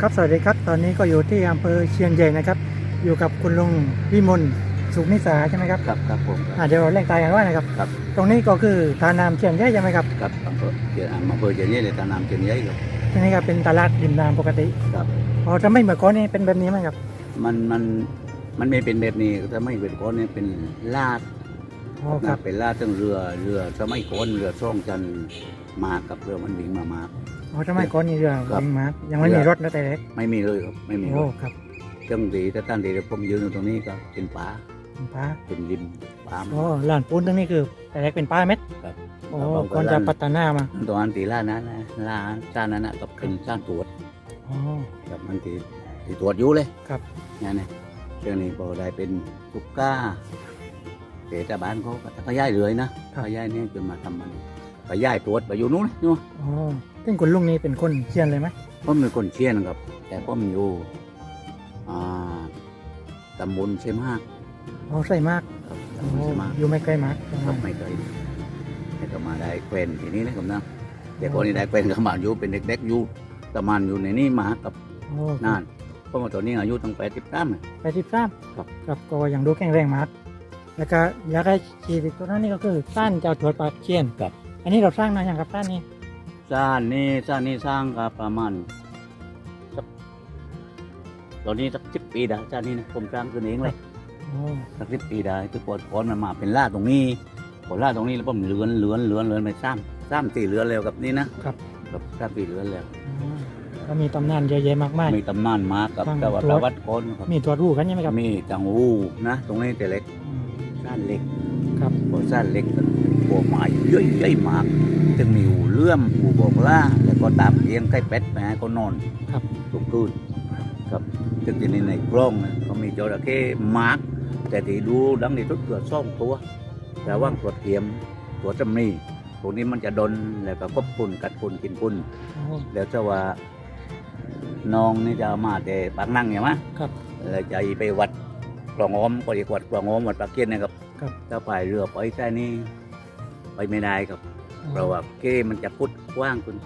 ครับสวัสดีครับ ตอนนี้ก็อยู่ที่อำเภอเชียงใหญ่นะครับ อยู่กับคุณลุงวิมลสุขนิสาใช่ไหมครับครับครับผมครับ อ่าเดี๋ยวเราเล่นตายกันว่านะครับ ครับ ตรงนี้ก็คือทานามเชียงใหญ่ใช่ไหมครับครับอำเภอเจียอำเภอเจียเนี่ยเลยตานามเจียนใหญ่ครับตรงนี้ก็เป็นตลาดริมน้ำปกติครับพอจะไม่เหมือนก่อนนี่เป็นแบบนี้ไหมครับมันมันมันไม่เป็นแบบนี้ถ้าไม่เป็นก้อนเนี่ยเป็นลาดอ๋อครับเป็นลาดตั้งเรือเรือสมัยก่อนเรือซ่องจันทร์มากับเรือมันวิ่งมามา อ๋อจะไม่ก่อนนี่เรือครับ วิ่งมายังไม่มีรถนะแต่เล็กไม่มีเลยครับไม่มีเลโอ้ยครับจังดีแต่ตั้งดีแต่ผมยืนอยู่ตรงนี้ก็เป็นป่าเป็นป้าเป็นริมป่าโอ้ลานปูนตรงนี้คือแต่เล็กเป็นป้าเม็ดครับ โอ้แล้วผมก่อนจะพัฒนามาตรงนั้นตีล่านั้นนะล่าจ้านนั้นนะก็เป็นจ้านตรวจอ๋อครับมันตีตีตรวจอยู่เลยครับนี่นี่เรื่องนี้พอได้เป็นทุกก้าเทศบาลเขาก็ก็ย้ายเลยนะก็ย้ายนี่จนมาทำมันก็ย้ายตรวจไปอยู่นู้นนู่นอ๋อ ซึ่งคุณลุงนี่เป็นคนเชียนเลยไหมผมเป็นคนเชียนครับ แต่ผมอยู่อ่าตำบลเชมากอ๋อใส่มากครับโอ้ตำบลเชมากอยู่ไม่ไกลมากครับไม่เคยแต่ก็มาได้เควนทีนี้นะครับนะแต่คนนี้ได้เควนก็มาอยู่เป็นเด็กๆอยู่ประมาณอยู่ในนี่มากับโอ้นานเพราะว่าตอนนี้อายุตั้งแปดสิบสาม ไปที่สามครับ ครับก็ยังดูแข็งแรงมาก แล้วก็อยากให้ชีวิตตัวนั้นนี่ก็คือต้านเจ้าถวดปากเชียน ครับ อันนี้เราสร้างนานยังครับต้านนี้ สร้างนี่สร้างนี่สร้างก็ประมาณสักตอนนี้สักสิบปีได้สร้างนี่นะผมสร้างขึ้นเองเลยโอ้สักสิบปีได้ทุกคนก่อนมันมาเป็นล่าตรงนี้พอล่าตรงนี้แล้วผมเลือนเลือนเลือนเลือนไปสร้างสร้างตีเลือนแล้วกับนี่นะครับกับสร้างตีเลือนแล้วอ๋อก็มีตำนานเยอะแยะมากมายมีตำนานมากับทางเจ้าวัดตัวประวัติก่อนครับมีตัวรู้กันใช่ไหมครับ มีจังหูนะ ตรงนี้แต่เล็กอืมสร้างเล็ก ครับพอสร้างเล็กก็หัวไม้เยอะใหญ่มาก จึงมีหูเลื่อมหูบอกล่าแล้วก็ตามเลี้ยงใกล้เป็ดไปให้เขานอนครับทุกคืนครับซึ่งที่นี่ในกล้องนะเขามีจระเข้มาร์กแต่ที่ดูดังที่สุดเกือบสองตัว แต่ว่างตัวเทียมตัวจำนีพวกนี้มันจะดนแล้วก็ควบคุนกัดคุนกินคุนโอ้แล้วเจ้าว่าน้องนี่จะเอามาแต่ปากนั่งใช่ไหมครับแล้วจะไปวัดกลองอ้อมก็จะวัดกลองอ้อมวัดปากเกียนนะครับครับถ้าไปเรือไปแค่นี้ไปไม่ได้ครับ เพราะว่าเก้มันจะพุดกว้างคุณ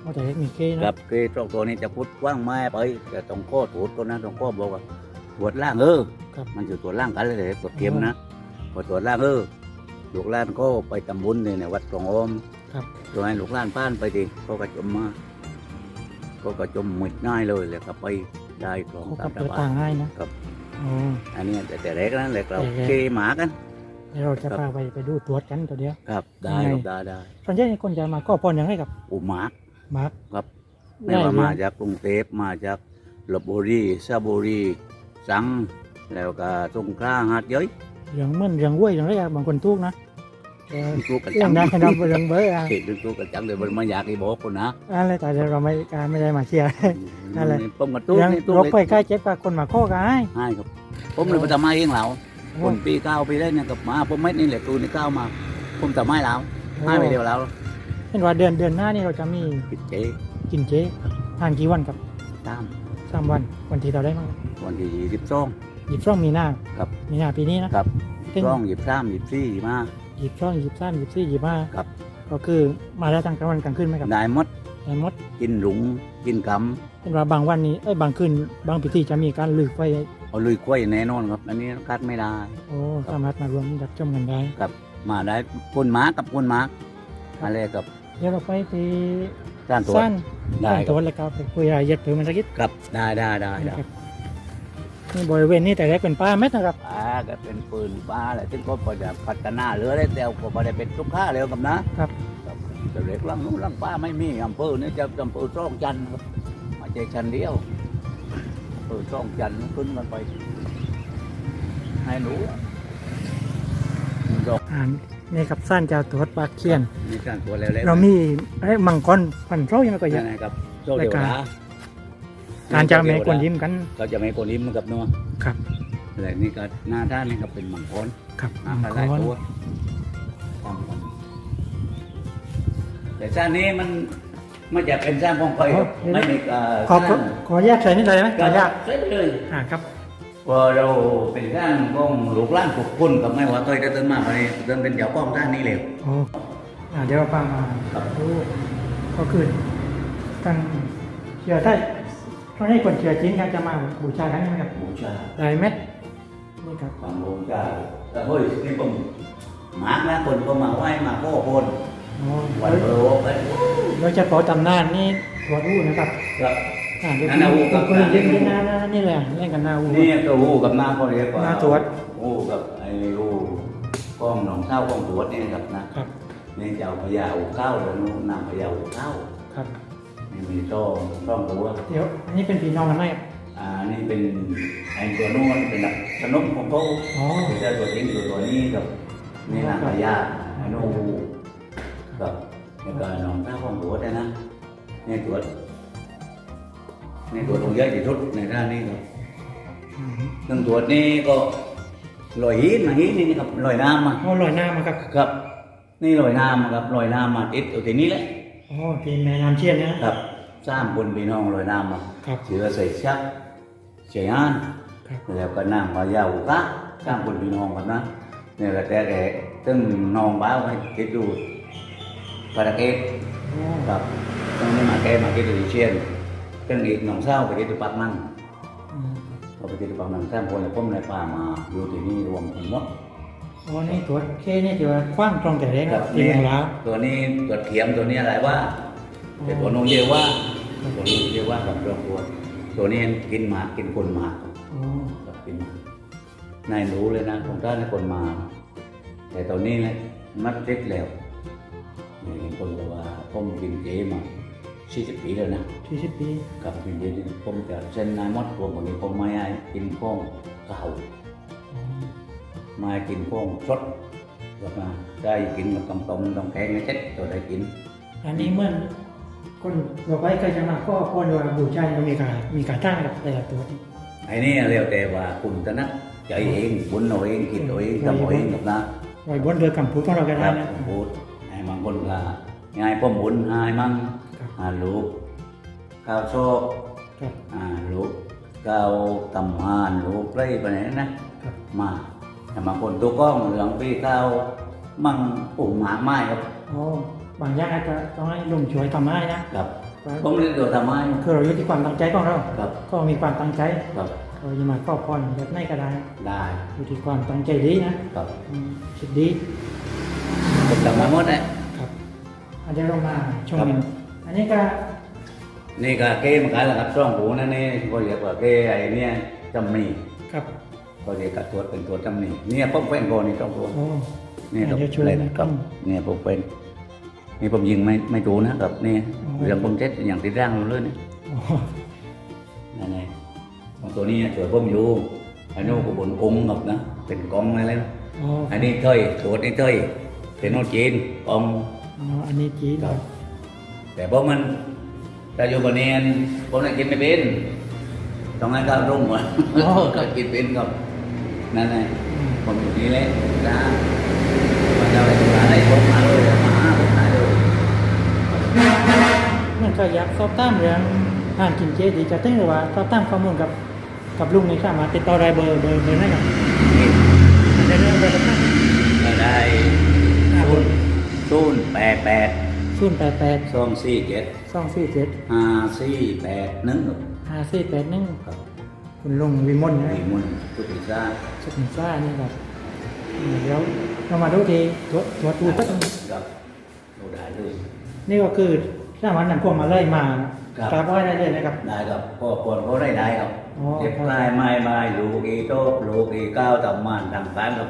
โอ้แต่เล็กมีเคนะกับเกตรงตัวนี้จะพุดกว้างไม้ไปแต่ตรงข้อถูดก็นะตรงข้อบอกว่าตรวจล่างเออครับมันอยู่ตรวจล่างกันเลยตรวจเทียมนะพอตรวจล่างเออลูกหล้านก็ไปตำบุญเนี่ยในวัดกองออมครับตัวให้ลูกหล้านป้านไปดิเขาก็จมมาเขาก็จมหมดง่ายเลยแล้วก็ไปได้กองเขาตาก็มไปตะวัต่างนง่ายนะครับโอ้อันนี้แต่แต่แรกนั้นแหละเราแต่แรกเคหมากัน เดี๋ยวเราจะพาไปไปดูตรวจกันตัวเดียว ครับ ได้ยังไงครับได้ได้ส่วนใหญ่คนจะมาก็พรอย่างไรกับอุหมามาร์ค ครับไม่ว่ามาจากกรุงเทพมาจากลบบุรีสระบุรีสังแล้วก็สงขลาหาดเย้ยเรื่องเหมื่อนเรื่องว้วยเรื่องอะไรอะบางคนทุกข์นะแต่ทุกกันเรื่จัองงได้เราเรื่องเบอร์อะเห็นทุกกันจังเลยมันมาอยากให้บอกคนนะอะไรแต่เดี๋ยวเราไม่การไม่ได้มาเชียร์ อะไรผมกับตู้เรื่องนี่ตู้โรคเล็กไข้ใกล้เจ็บกับคนมาข้อกันให้ให้ครับผมเลยไปทำไม้เองเหล่าโอ้ คนปีเก้าปีแรกเนี่ยกับมาผมไม่นี่แหละตูนี่เก้ามา ผมทำไม้เหล่าให้ไปเดียวแล้วเห็นว่าเดือนเดือนหน้านี่เราจะมีปิดเจ๊กินเจทานกี่วันกับตามสามวันวันที่เราได้มั้งวันที่ยี่สิบสองหยิบช่องมีหน้าครับมีหน้าปีนี้นะครับซึ่งสองยี่สิบสามยี่สิบสี่มาหยิบช่องหยิบสามหยิบสี่หยิบห้าครับก็คือมาได้ทั้งกลางวันกลางคืนไหมครับได้หมด ได้หมดกินหลุงกินกเห็นว่าบางวันนี้เอ้ยบางคืนบางพิธีจะมีการลือไฟำเอาลุยกล้วยแน่นอนครับ อันนี้คัดไม่ได้โอ้สามารถมารวมรับชมกันได้มาได้คนหมากับคนหมามาเลยกับเดี๋ยวเราไปที่ด้านตัวสั้นได้สั้นครัตัวบแล้วก็ไปคุยรายละเอียดเพิ่มมันสักนิดครับได้ได้ได้ได้นะครับนี่บริเวณนี้แต่แรกเป็นป่าเม็ดนะครับอ่าก็เป็นปืนปลาอะไรซึ่งก็พอจะพัฒนาเรือได้แต่ก็พอได้เป็นทุกข้าแล้วกับนะครับครับ แต่เล็กลังนู้นลังป้าไม่มีอำเภอนี่จะอำเภอช่องจันทร์ครับไม่ใช่ชันเดียวอำเภอช่องจันทร์ขึ้นกันไปให้หนูดอกอ่านี่ครับสั้นเจ้าตัวปากเคียนมีการตัวแล้วแล้วเรามีไอ้มังกรพันเท่ายังไงก็เยอะนะครับโชคเดียวนะการจะไม่ควรยิ้มกันก็จะไม่คนยิ้มกับนัวครับอะไรนี่ก็หน้าด้านนี่ก็เป็นมังกรครับอ่ามังหลายกรตัวตามกัน แต่ชาตินี้มันไม่จะเป็นสร้างของใครครับไม่มีเอ่อขอสร้างขอแยกใส่นิดหน่อยไหมขอแยกเสร็จเลยอ่าครับพอเราเป็นสร้างของลูกหล้านปกคุณกับไม่ว่าเคยจะเดินมาไปเดินเป็นเจ้าของท่านนี่เลยโอ้อ่าเดี๋ยวเราฟังมาครับดูก็คือตั้งเชื่อได้ตอนนี้คนเชื่อจริงครับจะมาบูชากันใช่ไหมครับบูชาหลายเม็ดนี่ครับบางบูชาแต่เฮ้ยนี่ผมหมากนะคนก็มาไหว้มาพ่อคนอ๋อ วันเบอร์โอ้ไปโดยเฉพาะตำนานนี่ตัวอู้นะครับครับอ่าเดี๋ยวนั่นน่ะอู้ครับคุณเล่นนี่นะนะนี่แหละเล่นกันหน้าอู้นี่ก็หูกับหน้าพ่อเรียกว่าหน้าตรวจหูกับไอ้หูกล้องหนองเท้ากล้องตรวจนี่ครับนะครับนี่จะเอาพญาอูเข้าแล้วนู่นนำพญาอูเข้าครับนี่มีช่องช่องตัวเดี๋ยวอันนี้เป็นพี่น้องกันไหมครับอ่านี่เป็นไอ้ตัวนู้นเป็นแบบขนมของเขาอ๋อคือเจ้าตัวจริงตัวตัวนี้กับนี่นางพญาไอ้นู่น กับแล้วก็หนองเท้ากล้องตรวจด้วยนะนี่ตรวจนี่ตรวจตรงเยอะที่สุดในด้านนี้ครับอืมเครื่องตรวจนี่ก็ลอยหินมาหินนี่ครับลอยน้ำมาอ๋อลอยน้ำมาครับครับ นี่ลอยน้ำมาครับลอยน้ำมาติดอยู่ที่นี้แหละอ๋อที่แม่น้ำเชี่ยนนะครับสร้างบนพี่น้องลอยน้ำมาครับเสือใส่ชักเสียานครับแล้วก็นั่งมายาวกะสร้างบนพี่น้องกันนะเนี่ยก็แต่แต่ตึ้งนองบ้าวให้คิดดู ปาราเกตอ๋อครับตึ้งนี่มาแกมาคิดดูเชียนตึ้งอีกหนองเศร้าไปคิดดูปักนั่งอืมเราไปคิดดูปักนั่งสร้างคนแล้วผมในป่ามาอยู่ที่นี่รวมทั้งหมดอ๋อนี่ตัวเคนี่ที่ว่าคว้างตรงแต่เล็กครับที่นี่เมืองลาวตัวนี้ตัวเทียมตัวนี้อะไรว่าเป็นตัวนุ่งเยาว่าตัวนุ่งเยาว่ากับตัวตัวตัวนี้กินหมากกินคนหมากอ๋อกับกินหมากนายรู้เลยนะของท่านคนมา แต่ตัวนี้เนี่ยมัดเล็กแล้ว นี่คนบอกว่าผมกินเจมาสี่สิบปีแล้วนะที่สิบปีกับกินเจนี่ผมจะเส้นนายมดตัวคนนี้ผมไม่ให้กินข้องเก่าอ๋อไม่ให้กินข้องสดแบบนะได้กินกับตรงตรงตรงแกงไม่เช็ดตัวได้กิน อันนี้เหมื่อนคนบอกไว้ใครจะมาก็คนว่าบูชาก็มีการมีการตั้งกับแต่ละตัวนี่ไอ้นี่เรียกแต่ว่าคุณจะนักใจเองบุญเอาเองคิดเอาเองทำเอาเองกับนะไว้บนเรือคำพูดของเราก็คได้รับนะพูดไอ้ บางคนก็ง่ายพ่อบุญหายมั่งครับหาลูกข้าวโชคครับอ่าลูกข้าวตำหานลูกไรไปไหนนะครับมาแต่บางคนตัวกล้องเหลืองปีข้าวมั่งปุ่มหมากไม้ครับอ๋อบางอย่างอาจจะต้องให้ลุงช่วยทำให้นะครับผมเรียกตัวทำไมคือเราอยู่ที่ความตั้งใจของเราครับก็มีความตั้งใจครับเราจะมาก็พรแบบไหนก็ได้ ได้อยู่ที่ความตั้งใจดีนะครับอืมคิดดี ผมทำมาหมดเลย ครับอันเดี๋ยวเรามาชมครับกันอันนี้ก็นี่ก็เก้มันกันแหละครับช่องหูนั่นนี่ก็เรียกว่าเก้ไอ้เนี่ยจำมีครับก็เรียกกับตัวเป็นตัวจำมีเนี่ยผมเป็นคนนี่ต้องตัวโอ้นี่ครับเดี๋ยวช่วยเล่นนะคครัรับบเนี่ยผมเป็นนี่ผมยิงไม่ไม่ถูกนะครับนี่อ๋อ เรื่องผมเจ็ดอย่างที่ร่างเราเลยนี่โอ้นั่นไงของตัวนี้ตัวผมอยู่อันนู้นก็บนองค์ครับนะ เป็นกองอะไรนะโอ้อันนี้เทยตัวนี้เทย เป็นโนนจีนกองอ๋ออันนี้จีนครับแต่พวกมันถ้าอยู่บนนี้ผมน่ะกินไม่เป็นต้องให้ข้าวรุ่งก่อนก็กินเป็นครับนั่นไงอืมผมอยู่นี่แหละนะมันจะไปทำอะไรผมมาเลยมาหาผมมาเลยมันก็อยากสอบถามเรื่องอ่านกินเจดีจะตึ้งหรือว่าสอบถามข้อมูลกับกับลุงนี่สามารถติดต่อได้เบอร์เบอร์เบอร์นั่นครับนี่ได้เรื่องเบอร์กับท่านก็ได้ ศูนย์ศูนย์แปดแปดศูนย์แปดแปดสองสี่เจ็ดสองสี่เจ็ดห้าสี่แปดหนึ่งห้าสี่แปดหนึ่งครับคุณลุงวิมลนะมีมุนพุทธิซ่าสุดซ่านี่ครับอืมเดี๋ยวเรามาดูทีตัวตัวตูตั้งครับดูได้เลยนี่ก็คือสามารถนำพวกมาเลยมาครับกราบไหว้ได้เลยนะครับ ได้ครับพ่อควรเขาได้ได้ครับอ๋อเจ็บลายไม้ไม้ลูกอีโต้ลูกอีก้าวตำมันต่างกันครับ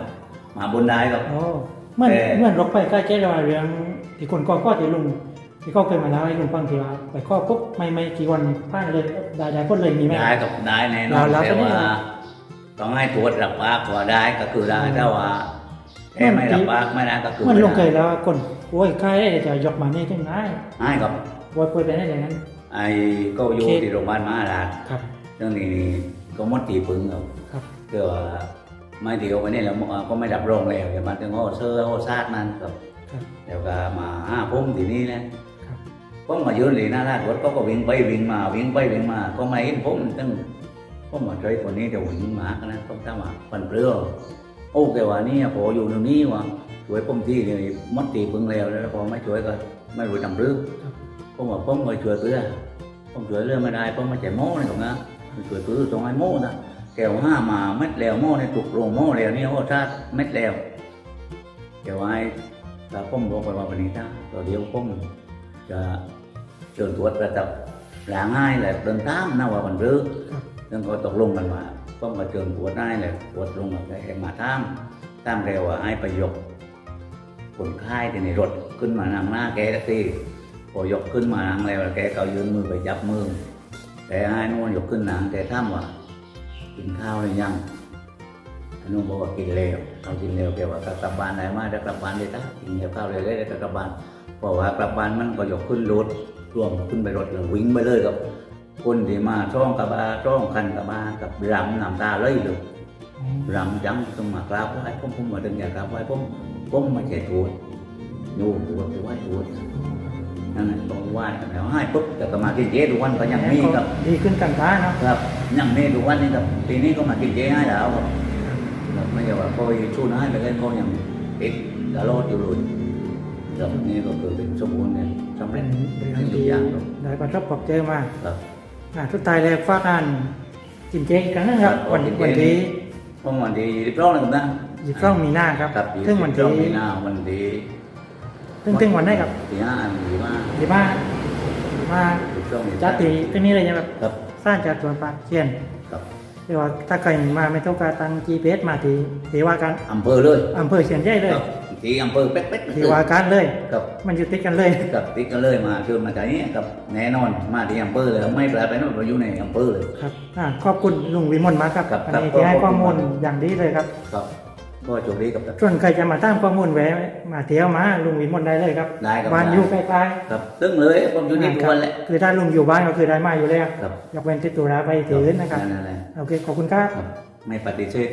มาบุญได้ครับโอ้ เหมื่อนแต่เหมื่อนรกไปใกล้เจ๊เราเรื่องที่คนก็ก็ที่ลุงที่เขาเคยมาเล่าให้ลุงฟังที่ว่าไปข้อปุ๊บไม่ไม่กี่วันผ่านเลยได้ได้พ้นเลยมีไหมได้กับได้แน่นอนเราเราแต่ก็ไม่ว่าต้องให้ตรวจรับปากว่าได้ก็คือได้ถ้าว่าแค่ไม่รับปากไม่ได้ก็คือเหมื่อนไม่ลุงเคได้ยแล้วคนโอ้ยใครได้จะยกมานี่ถึงได้ให้กับโอ้ยเปิดไปได้อย่างนั้นไอ้ก็อยู่โอเคที่โรงพยาบาลมหาราชครับเรื่องนี้ก็มดตีปึงครับครับเพื่อว่า ไม่เดียวไปนี่แล้วก็ไม่รับรองแล้วอย่ามาถึงโอ้เสื้อโอ้ซาดมันครับครับเดี๋ยวก็มาห้าพุ่มที่นี่นะครับผมมายืนหลีหน้าร้านรถก็ก็วิ่งไปวิ่งมาวิ่งไปวิ่งมา ก็ไม่เห็นผมตั้งผมมาใจคนนี้จะวิ่งมากนะต้องทำมาปันเปลือโอ้แต่ว่านี่พออยู่ตรงนี้วะช่วยผมที่นี่มดตีปึงแล้วแล้วพอไม่ช่วยก็ไม่รู้ทำเรื่องครับผมว่าผมก็ช่วยเพื่อผผมช่วยเรื่องไม่ได้ผมมาแจกโม่เลยตรงนะผมช่วยปื้อตรงไอ้โม่นะ แก้วห้ามาเม็ดแล้วโม่ในตุกโรงโม่แล้วนี่โอ้ชาติเม็ดแล้วแก้วไอ้ถ้าผมบอกไปว่าวันนี้ถ้าตัวเดียวผมจะเชิญตรวจประจับหลางง่ายแหละเดินตามนะว่ามันรื้อครับแล้วก็ตกลงกันว่าผมมาเชิญตรวจได้เลยตรวจลงกับไอ้มาตามตามเร็วว่าให้ประยกคนไข้ที่ในรถขึ้นมานั่งหน้าแกสักทีพอยกขึ้นมานั่งแล้วแกก็เอายืนมือไปจับมือแต่ให้นู่นยกขึ้นนั่งแต่ถามว่า กินข้าวหรือยังอันนู้นบอกว่ากินแล้วเขากินแล้วแกว่าก็กลับบ้านได้มาได้กลับบ้านเลยจ้ะกินแล้วข้าวเลยได้กลับบ้านเพราะว่ากลับบ้านมันก็ยกขึ้นรถรวมขึ้นไปรถแล้ววิ่งไปเลยกับคนที่มาช่องกับบาช่องคันกับบากับรำน้ำตาเลยเลยอ๋อรำจังต้องมากราบไหว้ผมผมมาดึงอยากกราบไหว้ผมผมมาแก่ตัวอยู่ตัวไปไหว้ตัว นั่นแหละต้องไหว้กันแล้วให้ปุ๊บแต่ก็มากินเจทุกวันก็ยังมีกับดีขึ้นกันท้าเนาะครับยังมีทุกวันนี้ครับปีนี้ก็มากินเจให้แล้วครับครับไม่ใช่ว่าพอยชูนให้ไปเล่นก็ยังติดตลอดอยู่เลยครับนี่ก็คือเป็นสมบูรณ์เนี่ยสำเป็เร็นจเป็นเรื่องทุที่กอย่างครับได้ประทับปรับเจอมาครับอ่าทุกตายแล้วฝากอ่านกินเจอีกครั้งหนึงครับครับวันกินเจวันที่เพราะวันที่ยี่สิบสองนะครับนะยี่สิบสองมีนาครับครับซึ่งวันยี่ที่สิบสองมีนาวันที่ ซึ่งซึ่งวันได้ครับที่ห้ามีมาดีมามายี่สิบสองมีนาจัดตีที่นี่เลยใช่ไหมครับครับสร้างจากสวนป่าเชียนครับเรียกว่าถ้าใครมาไม่ต้องการตั้ง GPS มาที่ที่ว่าการอำเภอเลยอำเภอเชียนใหญ่เลยครับที่อำเภอเป๊ะๆที่ว่าการเลยครับมันอยู่ติดกันเลยกับติ๊กก็เลยมาเชิญมาจากนี้กับแน่นอนมาที่อำเภอเลยไม่แปลไปโน่นเราอยู่ในอำเภอเลยครับอ่าขอบคุณลุงวิมลมากครับครับอันครับนี้ที่ให้ขอบคุณข้อมูลมากอย่างดีเลยครับครับ ก็โชคดีกับส่วนใครจะมาตามข้อมูลแวะมาเที่ยวมาลุงวิมลได้เลยครับได้ครับบ้านอยู่ใกล้ครับตึ้งเลยผมอยู่ๆนี่ทุกวันแหละคือถ้าลุงอยู่บ้านก็คือได้มาอยู่แล้วครับยกเว้นติดตุระไปถือนะครับนั่นแหละโอเคขอบคุณครับครับไม่ปฏิเสธ